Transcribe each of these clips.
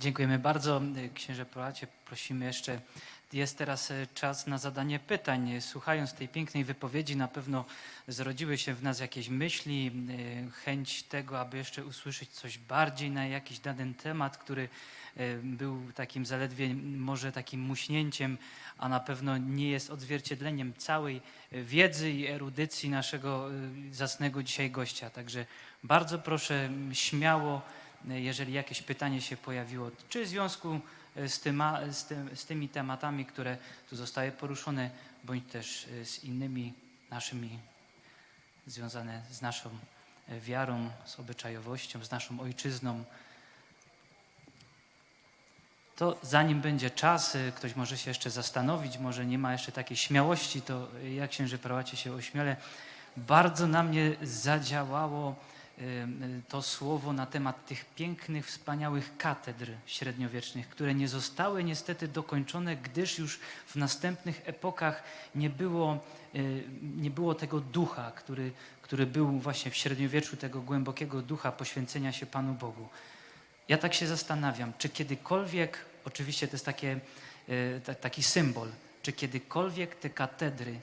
Dziękujemy bardzo. Księże Polacie, prosimy jeszcze. Jest teraz e, czas na zadanie pytań. Słuchając tej pięknej wypowiedzi, na pewno zrodziły się w nas jakieś myśli, e, chęć tego, aby jeszcze usłyszeć coś bardziej na jakiś dany temat, który e, był takim zaledwie może takim muśnięciem, a na pewno nie jest odzwierciedleniem całej wiedzy i erudycji naszego zacnego dzisiaj gościa. Także bardzo proszę śmiało jeżeli jakieś pytanie się pojawiło, czy w związku e, z, tyma, z, z tymi tematami, które tu zostały poruszone, bądź też e, z innymi naszymi, związane z naszą e, wiarą, z obyczajowością, z naszą ojczyzną, to zanim będzie czas, ktoś może się jeszcze zastanowić, może nie ma jeszcze takiej śmiałości, to e, ja księży prałacie się ośmielę. Bardzo na mnie zadziałało to słowo na temat tych pięknych, wspaniałych katedr średniowiecznych, które nie zostały niestety dokończone, gdyż już w następnych epokach nie było, e, nie było tego ducha, który, który był właśnie w średniowieczu, tego głębokiego ducha poświęcenia się Panu Bogu. Ja tak się zastanawiam, czy kiedykolwiek, oczywiście to jest takie, e, ta- taki symbol, czy kiedykolwiek te katedry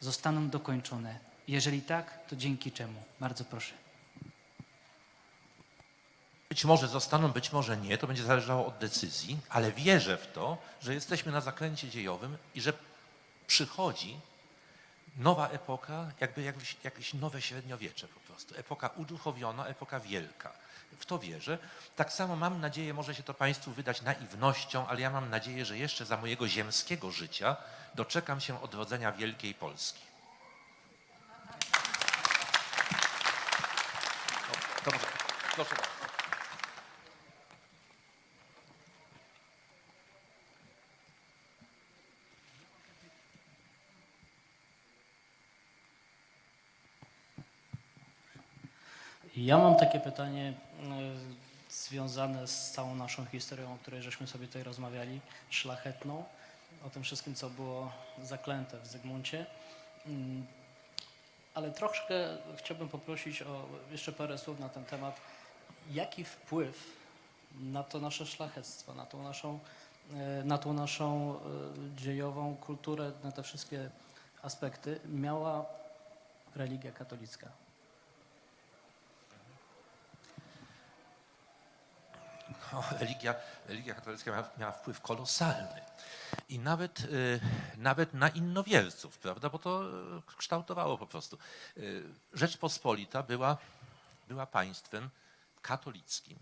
zostaną dokończone? Jeżeli tak, to dzięki czemu? Bardzo proszę. Być może zostaną, być może nie, to będzie zależało od decyzji, ale wierzę w to, że jesteśmy na zakręcie dziejowym i że przychodzi nowa epoka, jakby jakieś, jakieś nowe średniowiecze po prostu. Epoka uduchowiona, epoka wielka. W to wierzę. Tak samo mam nadzieję, może się to Państwu wydać naiwnością, ale ja mam nadzieję, że jeszcze za mojego ziemskiego życia doczekam się odrodzenia Wielkiej Polski. O, Dobrze, proszę bardzo. Ja mam takie pytanie e, związane z całą naszą historią, o której żeśmy sobie tutaj rozmawiali, szlachetną, o tym wszystkim, co było zaklęte w Zygmuncie. Mm, Ale troszkę chciałbym poprosić o jeszcze parę słów na ten temat. Jaki wpływ na to nasze szlachectwo, na tą naszą, e, na tą naszą e, dziejową kulturę, na te wszystkie aspekty miała religia katolicka? No, religia, religia katolicka miała, miała wpływ kolosalny. I nawet, y, nawet na innowierców, prawda? Bo to y, kształtowało po prostu. Y, Rzeczpospolita była, była państwem katolickim.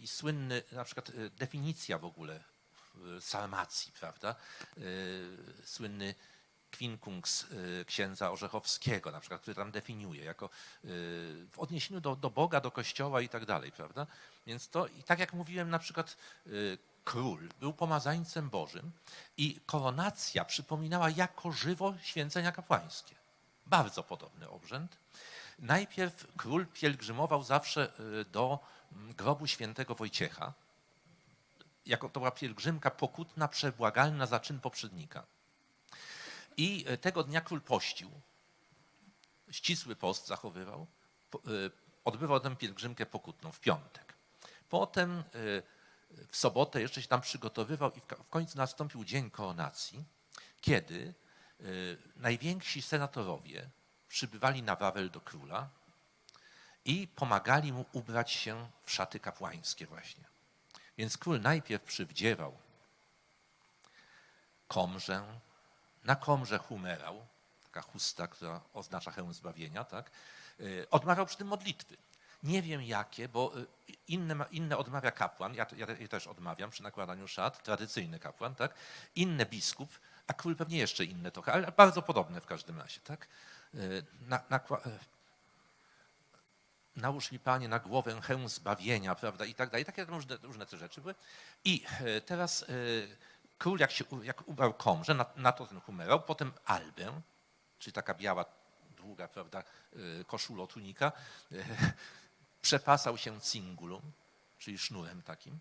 I słynny, na przykład definicja w ogóle Sarmacji, prawda? Słynny Quinkungs y, księdza Orzechowskiego, na przykład, który tam definiuje jako y, w odniesieniu do, do Boga, do Kościoła i tak dalej, prawda? Więc to, i tak jak mówiłem, na przykład y, król był pomazańcem Bożym i koronacja przypominała jako żywo święcenia kapłańskie. Bardzo podobny obrzęd. Najpierw król pielgrzymował zawsze do mm, grobu świętego Wojciecha. Jako to była pielgrzymka pokutna, przebłagalna za czyn poprzednika. I e, tego dnia król pościł, ścisły post zachowywał, e, odbywał tę pielgrzymkę pokutną w piątek. Potem e, w sobotę jeszcze się tam przygotowywał i w końcu nastąpił dzień koronacji, kiedy najwięksi senatorowie przybywali na Wawel do króla i pomagali mu ubrać się w szaty kapłańskie właśnie. Więc król najpierw przywdziewał komrzę, na komrze humerał, taka chusta, która oznacza hełm zbawienia, tak? Y, Odmawiał przy tym modlitwy. Nie wiem jakie, bo y, inne, inne odmawia kapłan, ja, ja też odmawiam przy nakładaniu szat, tradycyjny kapłan, tak? Inne biskup, a król pewnie jeszcze inne trochę, ale bardzo podobne w każdym razie, tak? Y, Na, y, nałóż mi Panie na głowę hełm zbawienia, prawda, i tak dalej. Takie różne, różne te rzeczy były. I teraz król, jak się jak ubrał komrze, na, na to ten humerał, potem albę, czyli taka biała, długa, prawda, e, koszulo, tunika, e, przepasał się cingulum, czyli sznurem takim.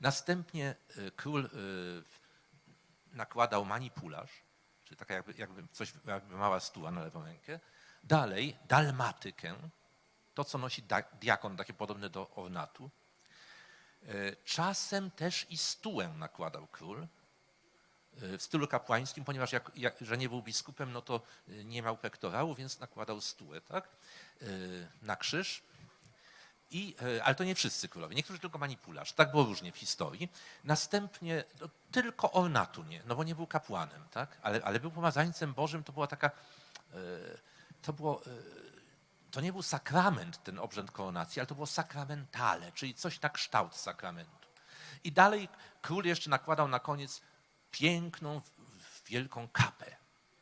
Następnie e, król nakładał manipularz, czyli taka jakby, jakby coś, jakby mała stuła na lewą rękę. Dalej dalmatykę, to co nosi diakon, takie podobne do ornatu. Czasem też i stułę nakładał król e, w stylu kapłańskim, ponieważ jak, jak, że nie był biskupem, no to e, nie miał pektorału, więc nakładał stułę, tak? E, Na krzyż. I, e, ale to nie wszyscy królowie, niektórzy tylko manipularz. Tak było różnie w historii. Następnie no, tylko ornatu nie, no bo nie był kapłanem, tak? ale, ale był pomazańcem Bożym. To była taka, e, to było, e, to nie był sakrament ten obrzęd koronacji, ale to było sakramentale, czyli coś na kształt sakramentu. I dalej król jeszcze nakładał na koniec piękną, wielką kapę,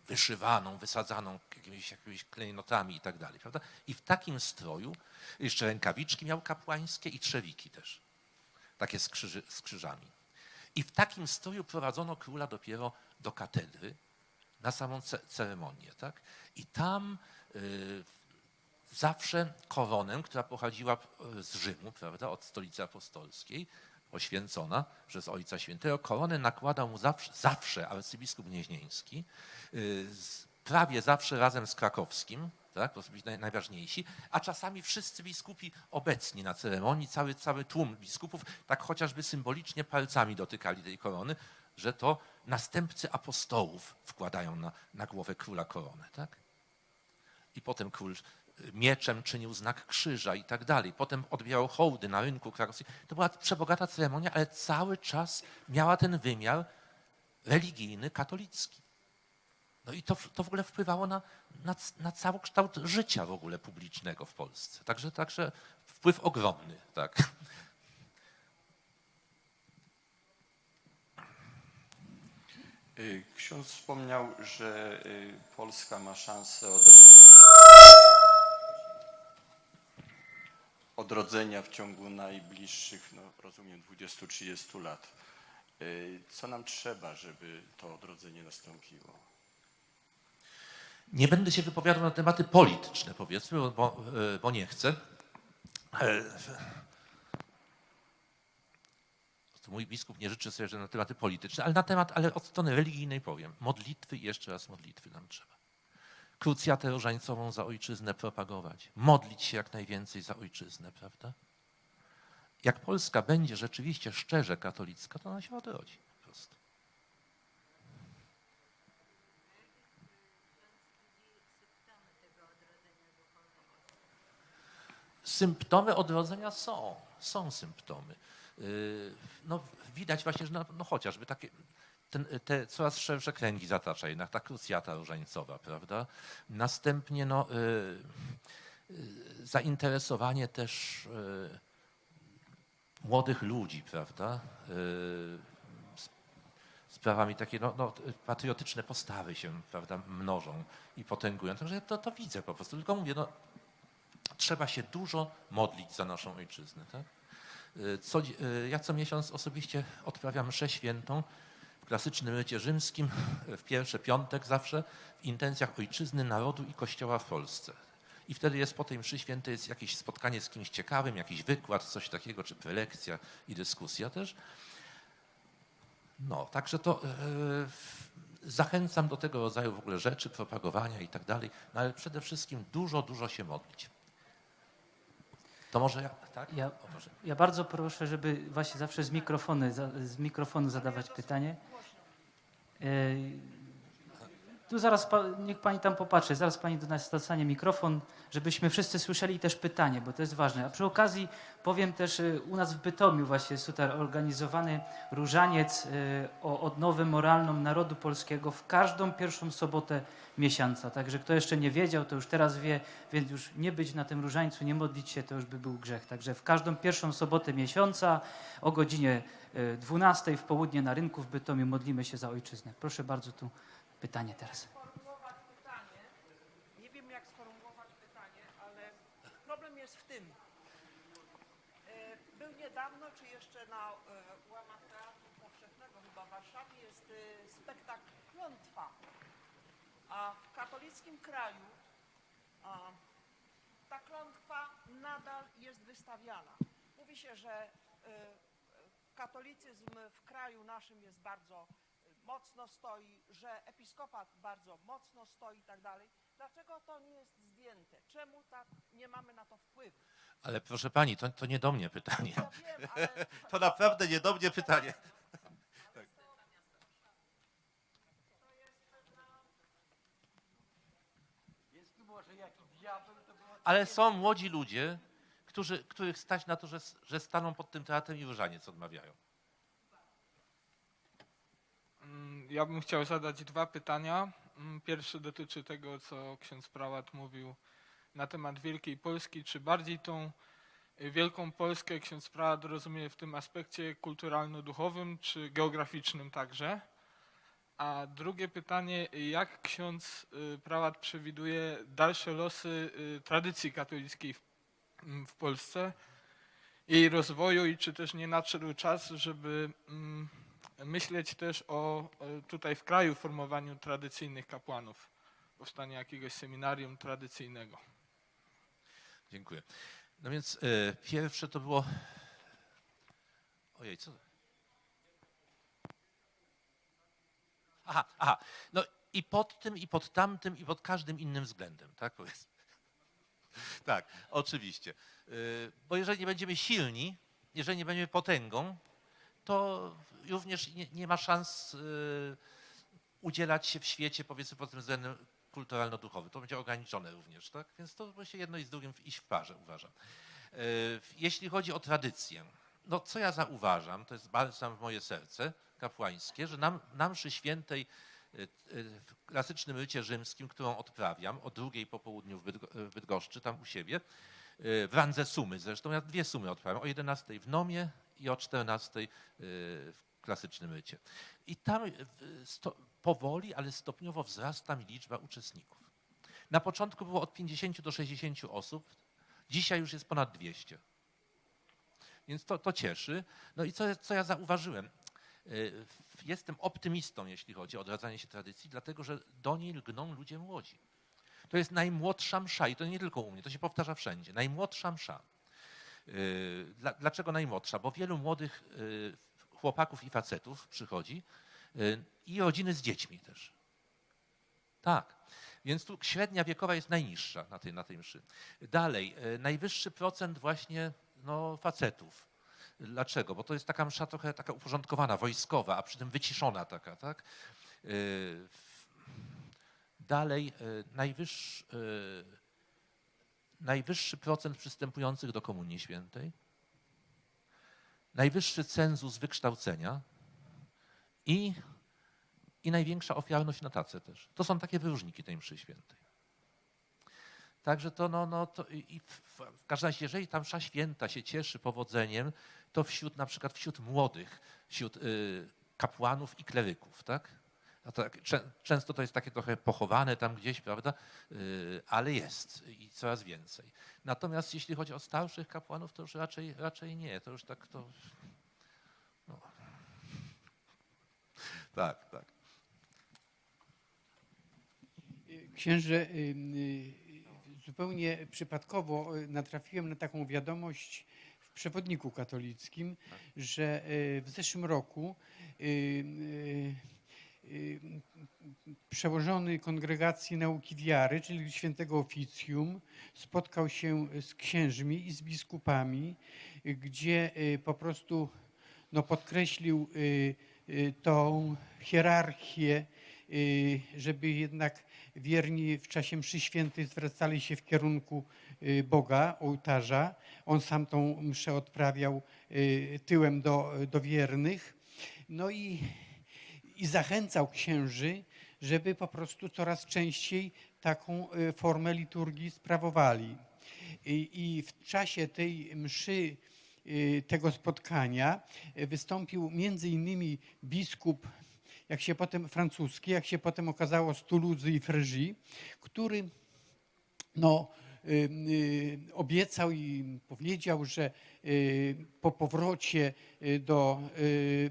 wyszywaną, wysadzaną jakimiś, jakimiś klejnotami i tak dalej, prawda? I w takim stroju jeszcze rękawiczki miał kapłańskie i trzewiki też, takie z, krzyży, z krzyżami. I w takim stroju prowadzono króla dopiero do katedry na samą ce- ceremonię, tak? I tam y, zawsze koronę, która pochodziła e, z Rzymu, prawda, od stolicy apostolskiej, poświęcona przez Ojca Świętego, koronę nakładał mu zawsze, zawsze arcybiskup Gnieźnieński, z- prawie zawsze razem z krakowskim, tak, to są być naj, najważniejsi, a czasami wszyscy biskupi obecni na ceremonii, cały, cały tłum biskupów, tak chociażby symbolicznie palcami dotykali tej korony, że to następcy apostołów wkładają na, na głowę króla koronę. Tak? I potem król mieczem czynił znak krzyża i tak dalej. Potem odbierał hołdy na rynku krakowskim. To była przebogata ceremonia, ale cały czas miała ten wymiar religijny, katolicki. No i to, to w ogóle wpływało na, na, na cały kształt życia w ogóle publicznego w Polsce. Także, także wpływ ogromny, tak. Y, Ksiądz wspomniał, że y, Polska ma szansę odro- odrodzenia w ciągu najbliższych, no rozumiem, 20-30 lat. Y, Co nam trzeba, żeby to odrodzenie nastąpiło? Nie będę się wypowiadał na tematy polityczne, powiedzmy, bo- bo, e, nie chcę. E, Mój biskup nie życzy sobie, że na tematy polityczne, ale na temat, ale od strony religijnej powiem. Modlitwy jeszcze raz modlitwy nam trzeba. Krucjatę różańcową za ojczyznę propagować. Modlić się jak najwięcej za ojczyznę, prawda? Jak Polska będzie rzeczywiście szczerze katolicka, to ona się odrodzi po prostu. Symptomy odrodzenia są, są symptomy. Yy, No, widać właśnie, że no, no chociażby takie, ten, te coraz szersze kręgi zatacza jednak ta krucjata różańcowa, prawda? Następnie no, yy, yy, zainteresowanie też yy, młodych ludzi, prawda? S- sprawami takie no, no, patriotyczne postawy się prawda, mnożą i potęgują. Także to, to widzę po prostu. Tylko mówię, no, trzeba się dużo modlić za naszą ojczyznę. Tak? Y, Co, y, ja co miesiąc osobiście odprawiam mszę świętą klasycznym rycie rzymskim, w pierwszy piątek zawsze, w intencjach ojczyzny, narodu i kościoła w Polsce. I wtedy jest po tej mszy świętej jest jakieś spotkanie z kimś ciekawym, jakiś wykład, coś takiego, czy prelekcja i dyskusja też. No, także to e, zachęcam do tego rodzaju w ogóle rzeczy, propagowania i tak dalej, no ale przede wszystkim dużo, dużo się modlić. To może ja, tak? Ja-. Ja bardzo proszę, żeby właśnie zawsze z mikrofonu, za- z mikrofonu zadawać pytanie. Tu zaraz niech pani tam popatrzy, zaraz pani do nas dostanie mikrofon, żebyśmy wszyscy słyszeli też pytanie, bo to jest ważne. A przy okazji powiem też, e, u nas w Bytomiu właśnie jest tutaj organizowany różaniec e, o odnowę moralną narodu polskiego w każdą pierwszą sobotę miesiąca. Także kto jeszcze nie wiedział, to już teraz wie, więc już nie być na tym różańcu, nie modlić się, to już by był grzech. Także w każdą pierwszą sobotę miesiąca o godzinie e, 12 w południe na rynku w Bytomiu modlimy się za ojczyznę. Proszę bardzo, tu pytanie teraz. sformułować pytanie. Nie wiem, jak sformułować pytanie, ale problem jest w tym. E, Był niedawno, czy jeszcze na e, łamach Teatru Powszechnego chyba w Warszawie jest e, spektakl Klątwa. A w katolickim kraju ta klątwa nadal jest wystawiana. Mówi się, że katolicyzm w kraju naszym jest bardzo mocno stoi, że episkopat bardzo mocno stoi i tak dalej. Dlaczego to nie jest zdjęte? Czemu tak nie mamy na to wpływu? Ale proszę pani, to, to nie do mnie pytanie. Ja wiem, ale To naprawdę nie do mnie pytanie. Ale są młodzi ludzie, którzy, których stać na to, że, że staną pod tym teatrem i różaniec odmawiają. Ja bym chciał zadać dwa pytania. Mm, Pierwsze dotyczy tego, co ksiądz prałat mówił na temat Wielkiej Polski. Czy bardziej tą Wielką Polskę ksiądz prałat rozumie w tym aspekcie kulturalno-duchowym, czy geograficznym także? A drugie pytanie, jak ksiądz y, prałat przewiduje dalsze losy y, tradycji katolickiej w, mm, w Polsce, jej rozwoju i czy też nie nadszedł czas, żeby mm, myśleć też o e, tutaj w kraju formowaniu tradycyjnych kapłanów, powstanie jakiegoś seminarium tradycyjnego. Dziękuję. No więc e, pierwsze to było. Ojej, co? Aha, aha. No i pod tym, i pod tamtym, i pod każdym innym względem, tak powiedzmy. Tak, oczywiście. E, Bo jeżeli nie będziemy silni, jeżeli nie będziemy potęgą, to również nie, nie ma szans e, udzielać się w świecie, powiedzmy, pod tym względem kulturalno-duchowy. To będzie ograniczone również, tak? Więc to musi jedno i z drugim iść w parze, uważam. E, Jeśli chodzi o tradycję, no co ja zauważam, to jest balsam w moje serce kapłańskie, że nam, na mszy świętej w klasycznym rycie rzymskim, którą odprawiam o drugiej po południu w, Bydgo, w Bydgoszczy, tam u siebie, w randze sumy zresztą, ja dwie sumy odprawiam, o 11 w Nomie i o 14 e, w klasycznym rycie. I tam sto, powoli, ale stopniowo wzrasta mi liczba uczestników. Na początku było od 50 do 60 osób, dzisiaj już jest ponad 200. Więc to, to cieszy. No i co, co ja zauważyłem? Y, Jestem optymistą, jeśli chodzi o odradzanie się tradycji, dlatego że do niej lgną ludzie młodzi. To jest najmłodsza msza i to nie tylko u mnie, to się powtarza wszędzie. Najmłodsza msza. Y, Dla, dlaczego najmłodsza? Bo wielu młodych y, chłopaków i facetów przychodzi y, i rodziny z dziećmi też. Tak. Więc tu średnia wiekowa jest najniższa na tej, na tej mszy. Dalej, najwyższy procent właśnie no, facetów. Dlaczego? Bo to jest taka msza trochę taka uporządkowana, wojskowa, a przy tym wyciszona taka, tak? Dalej, najwyższy, najwyższy procent przystępujących do Komunii Świętej, najwyższy cenzus wykształcenia i, i największa ofiarność na tace też. To są takie wyróżniki tej mszy świętej. Także to, no, no, to i w, w każdym razie, jeżeli ta msza święta się cieszy powodzeniem, to wśród na przykład wśród młodych, wśród y, kapłanów i kleryków, tak? To tak czę, często to jest takie trochę pochowane tam gdzieś, prawda? Y, ale jest i coraz więcej. Natomiast jeśli chodzi o starszych kapłanów, to już raczej, raczej nie. To już tak to. No. Tak, tak. Księże, y, y, zupełnie przypadkowo y, natrafiłem na taką wiadomość w przewodniku katolickim, że y, w zeszłym roku y, y, y, przełożony Kongregacji Nauki Wiary, czyli Świętego Oficjum, spotkał się z księżmi i z biskupami, gdzie y, po prostu no, podkreślił y, y, tą hierarchię, żeby jednak wierni w czasie mszy świętej zwracali się w kierunku Boga, ołtarza. On sam tą mszę odprawiał tyłem do, do wiernych. No i, i zachęcał księży, żeby po prostu coraz częściej taką y, formę liturgii sprawowali. I, i w czasie tej mszy, y, tego spotkania y, wystąpił między innymi biskup jak się potem francuski, jak się potem okazało z Toulouse i Frégy, który no, obiecał i powiedział, że y, po powrocie y, do, y,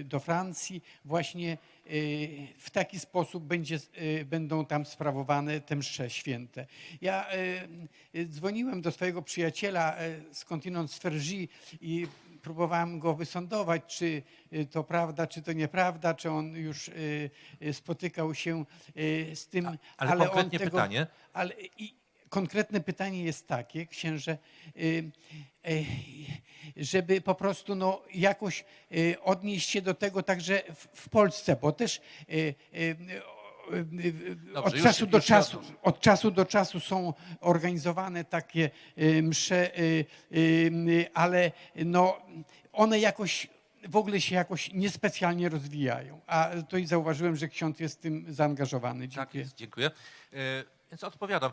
y, do Francji właśnie y, w taki sposób będzie, y, będą tam sprawowane te msze święte. Ja y, y, dzwoniłem do swojego przyjaciela y, skądinąd z Frégy i próbowałem go wysądować, czy y, to prawda, czy to nieprawda, czy on już y, y, spotykał się y, z tym. Ale, on konkretnie tego- pytanie, Ale i konkretne pytanie jest takie, księże, y, y, żeby po prostu no, jakoś y, odnieść się do tego także w, Polsce, bo też Dobrze, od już- czasu do już czasu, od czasu do czasu są organizowane takie msze, ale no, one jakoś w ogóle się jakoś niespecjalnie rozwijają. A to i zauważyłem, że ksiądz jest w tym zaangażowany. Tak Dziękuję. jest, dziękuję. E, Więc odpowiadam.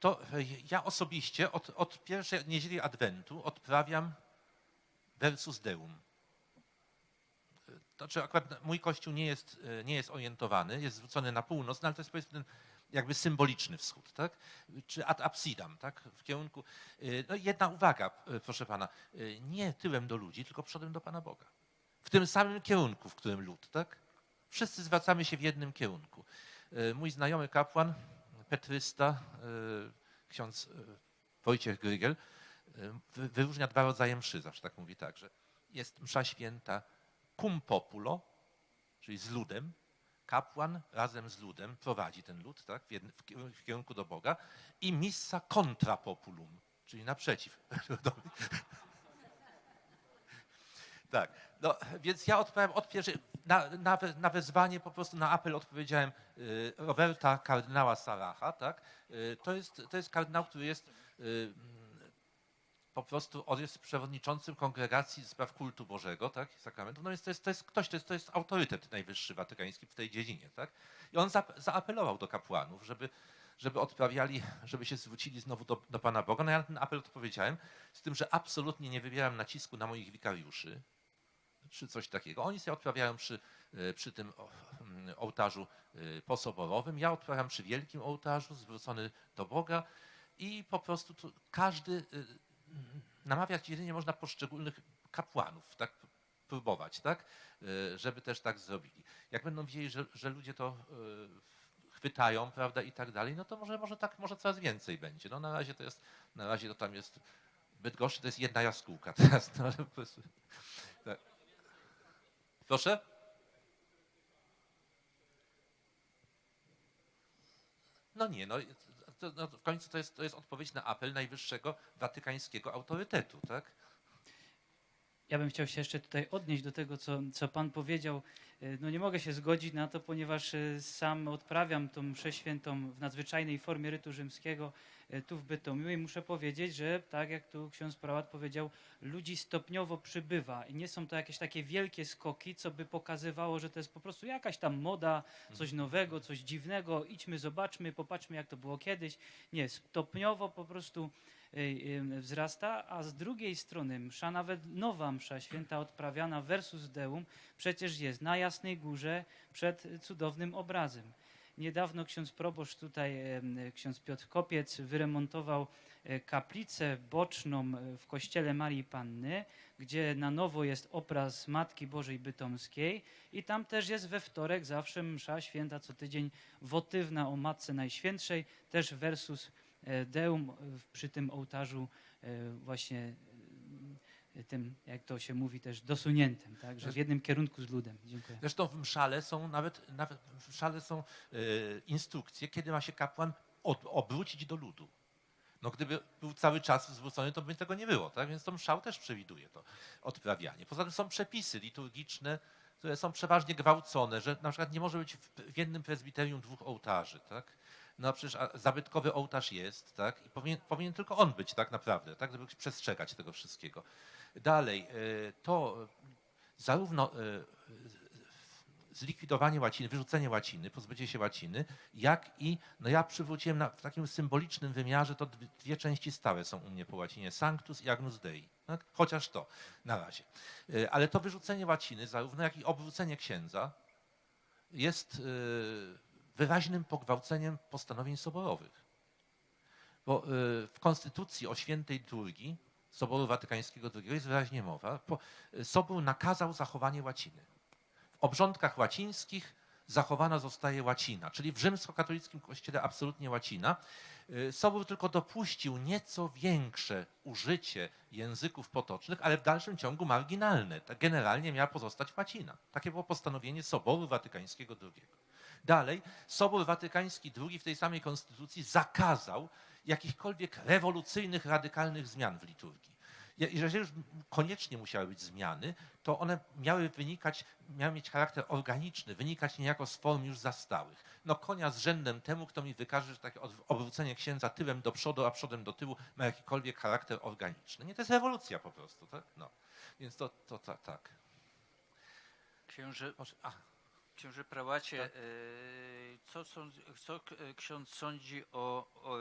To e, ja osobiście od, od pierwszej niedzieli Adwentu odprawiam versus deum. To znaczy akurat mój kościół nie jest, e, nie jest orientowany, jest zwrócony na północ, no ale to jest powiedzmy ten jakby symboliczny wschód, tak? Czy ad absidam, tak? W kierunku. e, No jedna uwaga, proszę pana, nie tyłem do ludzi, tylko przodem do Pana Boga. W tym samym kierunku, w którym lud, tak? Wszyscy zwracamy się w jednym kierunku. Mój znajomy kapłan, petrysta, e, ksiądz e, Wojciech Grygiel, wy- wyróżnia dwa rodzaje mszy, zawsze tak mówi tak, że jest msza święta cum populo, czyli z ludem, kapłan razem z ludem prowadzi ten lud tak, w, kierunku do Boga i missa contra populum, czyli naprzeciw ludowi. Tak, no więc ja odpowiadam od pierwszej, na, na, na wezwanie, po prostu na apel odpowiedziałem y, Roberta kardynała Saracha, tak? Y, to, jest, to jest kardynał, który jest y, po prostu, on jest przewodniczącym kongregacji spraw kultu Bożego, tak? i Sakramentów, no więc to jest, to jest ktoś, to jest, to jest autorytet najwyższy watykański w tej dziedzinie, tak? I on za, zaapelował do kapłanów, żeby, żeby odprawiali, żeby się zwrócili znowu do, do Pana Boga. No ja na ten apel odpowiedziałem, z tym, że absolutnie nie wywieram nacisku na moich wikariuszy, czy coś takiego. Oni sobie odprawiają przy, e, przy tym mm, ołtarzu e, posoborowym. Ja odprawiam przy wielkim ołtarzu, zwrócony do Boga i po prostu tu każdy, e, namawiać jedynie można poszczególnych kapłanów, tak próbować, tak, żeby też tak zrobili. Jak będą wiedzieli, że, że ludzie to chwytają, prawda, i tak dalej, no to może, może tak, może coraz więcej będzie. No na razie to jest, na razie to tam jest, Bydgoszczy to jest jedna jaskółka teraz, no ale po prostu. Proszę? No nie, no, to, no w końcu to jest, to jest odpowiedź na apel najwyższego watykańskiego autorytetu, tak? Ja bym chciał się jeszcze tutaj odnieść do tego, co, co Pan powiedział. E, No nie mogę się zgodzić na to, ponieważ e, sam odprawiam tą mszę świętą w nadzwyczajnej formie rytu rzymskiego e, tu w Bytomiu i muszę powiedzieć, że tak jak tu ksiądz prałat powiedział, ludzi stopniowo przybywa i nie są to jakieś takie wielkie skoki, co by pokazywało, że to jest po prostu jakaś tam moda, coś nowego, coś dziwnego, idźmy, zobaczmy, popatrzmy jak to było kiedyś. Nie, stopniowo po prostu wzrasta, a z drugiej strony msza, nawet nowa msza święta odprawiana versus deum, przecież jest na Jasnej Górze przed cudownym obrazem. Niedawno ksiądz proboszcz tutaj, em, ksiądz Piotr Kopiec, wyremontował kaplicę boczną w kościele Marii Panny, gdzie na nowo jest obraz Matki Bożej Bytomskiej i tam też jest we wtorek zawsze msza święta co tydzień wotywna o Matce Najświętszej, też versus Deum e, przy tym ołtarzu e, właśnie e, tym, jak to się mówi, też dosuniętym, tak, że w jednym kierunku z ludem. Dziękuję. Zresztą w mszale są nawet, nawet w mszale są instrukcje, kiedy ma się kapłan od, obrócić do ludu. No gdyby był cały czas zwrócony, to by tego nie było, tak? Więc to mszał też przewiduje to odprawianie. Poza tym są przepisy liturgiczne, które są przeważnie gwałcone, że na przykład nie może być w jednym prezbiterium dwóch ołtarzy, tak? No przecież zabytkowy ołtarz jest, tak? I powinien, powinien tylko on być tak naprawdę, tak? Żeby przestrzegać tego wszystkiego. Dalej, e, to zarówno e, zlikwidowanie łaciny, wyrzucenie łaciny, pozbycie się łaciny, jak i, no ja przywróciłem na, w takim symbolicznym wymiarze, to dwie, części stałe są u mnie po łacinie, Sanctus i Agnus Dei, tak? chociaż to na razie. E, Ale to wyrzucenie łaciny, zarówno jak i obrócenie księdza, jest e, wyraźnym pogwałceniem postanowień soborowych. Bo e, w Konstytucji o świętej liturgii Soboru Watykańskiego II jest wyraźnie mowa. Po- Sobór nakazał zachowanie łaciny. W obrządkach łacińskich zachowana zostaje łacina, czyli w rzymskokatolickim kościele absolutnie łacina. Y, Sobór tylko dopuścił nieco większe użycie języków potocznych, ale w dalszym ciągu marginalne. Tak generalnie miała pozostać łacina. Takie było postanowienie Soboru Watykańskiego II. Dalej, Sobór Watykański II w tej samej konstytucji zakazał jakichkolwiek rewolucyjnych, radykalnych zmian w liturgii. Je- Jeżeli już koniecznie musiały być zmiany, to one miały wynikać, miały mieć charakter organiczny, wynikać niejako z form już zastałych. No konia z rzędem temu, kto mi wykaże, że takie obrócenie księdza tyłem do przodu, a przodem do tyłu ma jakikolwiek charakter organiczny. Nie, to jest rewolucja po prostu, tak? No. Więc to, to ta, tak. Księże, Może, a, księże prałacie, Tak. e, co, sądzi, co k- ksiądz sądzi o, o,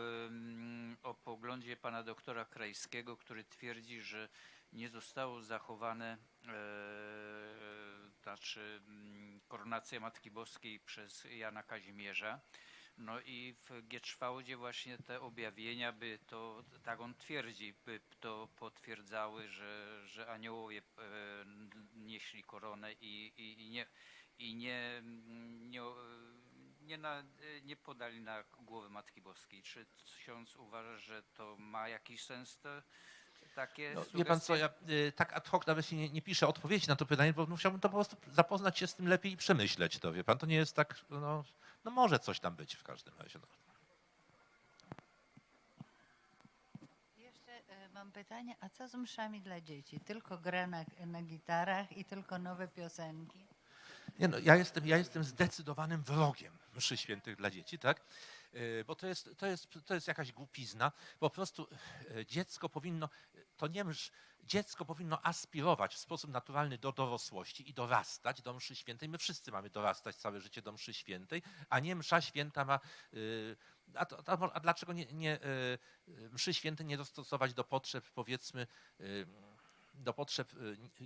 o poglądzie pana doktora Krajskiego, który twierdzi, że nie zostało zachowane e, znaczy mm, koronacja Matki Boskiej przez Jana Kazimierza. No i w Gietrzwałdzie właśnie te objawienia by to, tak on twierdzi, by to potwierdzały, że, że aniołowie e, nieśli koronę i, i, i nie, i nie, nie, nie, na, nie podali na głowę Matki Boskiej. Czy ksiądz uważa, że to ma jakiś sens te, takie No, wie pan co, ja y, tak ad hoc nawet się nie, nie piszę odpowiedzi na to pytanie, bo musiałbym to po prostu zapoznać się z tym lepiej i przemyśleć to, wie pan. To nie jest tak, no, no może coś tam być w każdym razie. No. Jeszcze e, mam pytanie, a co z mszami dla dzieci? Tylko gra na, na gitarach i tylko nowe piosenki? Nie no, ja jestem, ja jestem zdecydowanym wrogiem mszy świętych dla dzieci, tak? Y, Bo to jest, to, jest, to jest jakaś głupizna. Po prostu y, dziecko powinno, to nie dziecko powinno aspirować w sposób naturalny do dorosłości i dorastać do mszy świętej. My wszyscy mamy dorastać całe życie do mszy świętej, a nie msza święta ma... y, A, to, a, dlaczego nie, nie, mszy świętej nie dostosować do potrzeb, powiedzmy, do potrzeb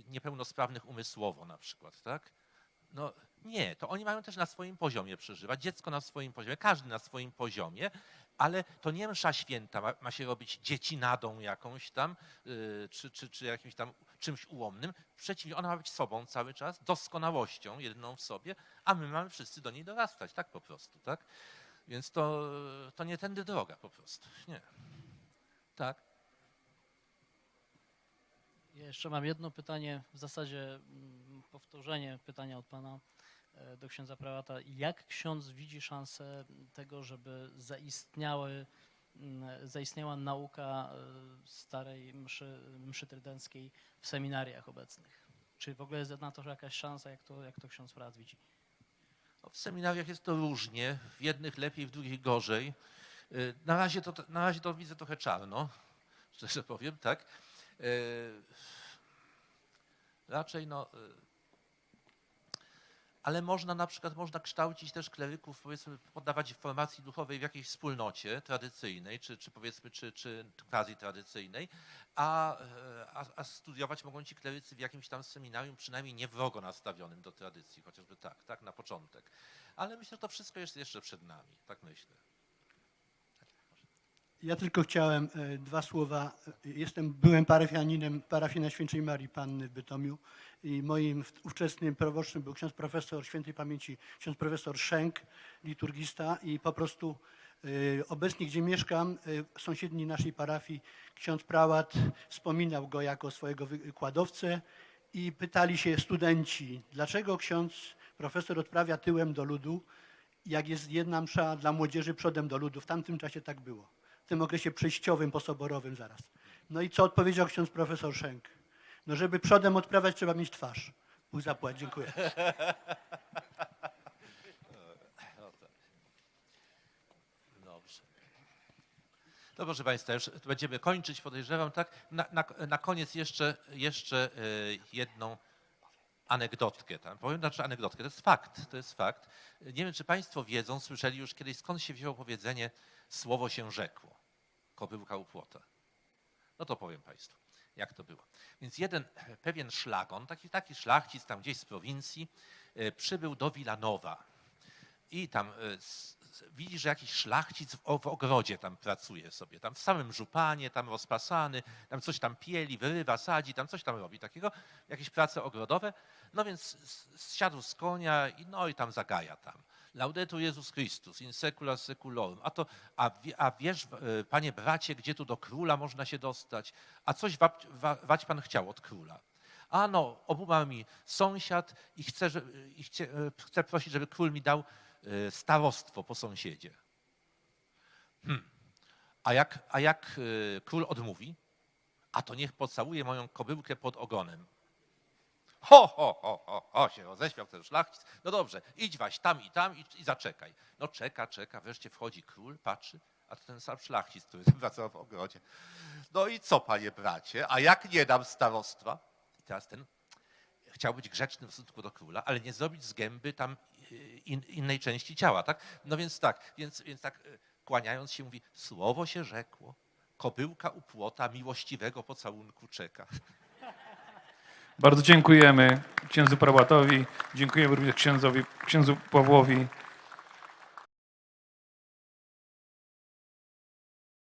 niepełnosprawnych umysłowo na przykład, tak? No nie, to oni mają też na swoim poziomie przeżywać, dziecko na swoim poziomie, każdy na swoim poziomie, ale to nie msza święta ma, ma się robić dziecinadą jakąś tam, yy, czy, czy, czy jakimś tam czymś ułomnym. Przeciwnie, ona ma być sobą cały czas, doskonałością jedną w sobie, a my mamy wszyscy do niej dorastać, tak po prostu, tak? Więc to, to nie tędy droga po prostu, nie. Tak? Jeszcze mam jedno pytanie, w zasadzie mm, powtórzenie pytania od pana e, do księdza prałata. Jak ksiądz widzi szansę tego, żeby zaistniały, mm, zaistniała nauka e, starej mszy, mszy trydenckiej w seminariach obecnych? Czy w ogóle jest na to jakaś szansa, jak to, jak to ksiądz prałat widzi? No, W seminariach jest to różnie, w jednych lepiej, w drugich gorzej. Y, Na razie to, na razie to widzę trochę czarno, szczerze powiem, tak. Y, Raczej no. y, Ale można na przykład można kształcić też kleryków, powiedzmy, poddawać formacji duchowej w jakiejś wspólnocie tradycyjnej, czy, czy powiedzmy, czy, czy quasi tradycyjnej, a, e, a, a studiować mogą ci klerycy w jakimś tam seminarium, przynajmniej nie wrogo nastawionym do tradycji, chociażby tak, tak, na początek. Ale myślę, że to wszystko jest jeszcze przed nami, tak myślę. Ja tylko chciałem e, dwa słowa. Jestem, byłem parafianinem parafii Najświętszej Marii Panny w Bytomiu i moim ówczesnym proboszczem był ksiądz profesor świętej pamięci, ksiądz profesor Szenk, liturgista i po prostu e, obecnie, gdzie mieszkam, e, sąsiedni naszej parafii, ksiądz prałat wspominał go jako swojego wykładowcę i pytali się studenci, dlaczego ksiądz profesor odprawia tyłem do ludu, jak jest jedna msza dla młodzieży przodem do ludu. W tamtym czasie tak było w tym okresie przejściowym, posoborowym zaraz. No i co odpowiedział ksiądz profesor Szenk? No żeby przodem odprawiać trzeba mieć twarz. Bóg zapłać, dziękuję. No. To proszę Państwa, już będziemy kończyć, podejrzewam, tak? Na, na, na koniec jeszcze, jeszcze e, jedną anegdotkę. Tam. Powiem, znaczy anegdotkę, to jest fakt, to jest fakt. Nie wiem, czy Państwo wiedzą, słyszeli już kiedyś, skąd się wzięło powiedzenie słowo się rzekło, kobyłka u płota. No to powiem Państwu, jak to było. Więc jeden pewien szlagon, taki, taki szlachcic tam gdzieś z prowincji, e, przybył do Wilanowa i tam e, widzi, że jakiś szlachcic w, w ogrodzie tam pracuje sobie, tam w samym żupanie, tam rozpasany, tam coś tam pieli, wyrywa, sadzi, tam coś tam robi takiego, jakieś prace ogrodowe. No więc zsiadł z konia i no i tam zagaja tam. Laudetur Jezus Chrystus, in secula seculorum. A to, a, a wiesz, e, panie bracie, gdzie tu do króla można się dostać? A coś wap, wa, wać pan chciał od króla. A no, obumarł mi sąsiad i chce, i chcie, e, chce prosić, żeby król mi dał starostwo po sąsiedzie. Hmm. A jak, a jak e, król odmówi? A to niech pocałuje moją kobyłkę pod ogonem. Ho, ho, ho, ho, ho, się roześmiał ten szlachcic. No dobrze, idź waś tam i tam i, i zaczekaj. No czeka, czeka, wreszcie wchodzi król, patrzy, a to ten sam szlachcic, który pracował w ogrodzie. No i co, panie bracie, a jak nie dam starostwa? I teraz ten chciał być grzeczny w stosunku do króla, ale nie zrobić z gęby tam y, in, innej części ciała, tak? No więc tak, więc, więc tak y, kłaniając się mówi, słowo się rzekło, kobyłka u płota miłościwego pocałunku czeka. Bardzo dziękujemy księdzu prałatowi, dziękujemy również księdzowi, księdzu Pawłowi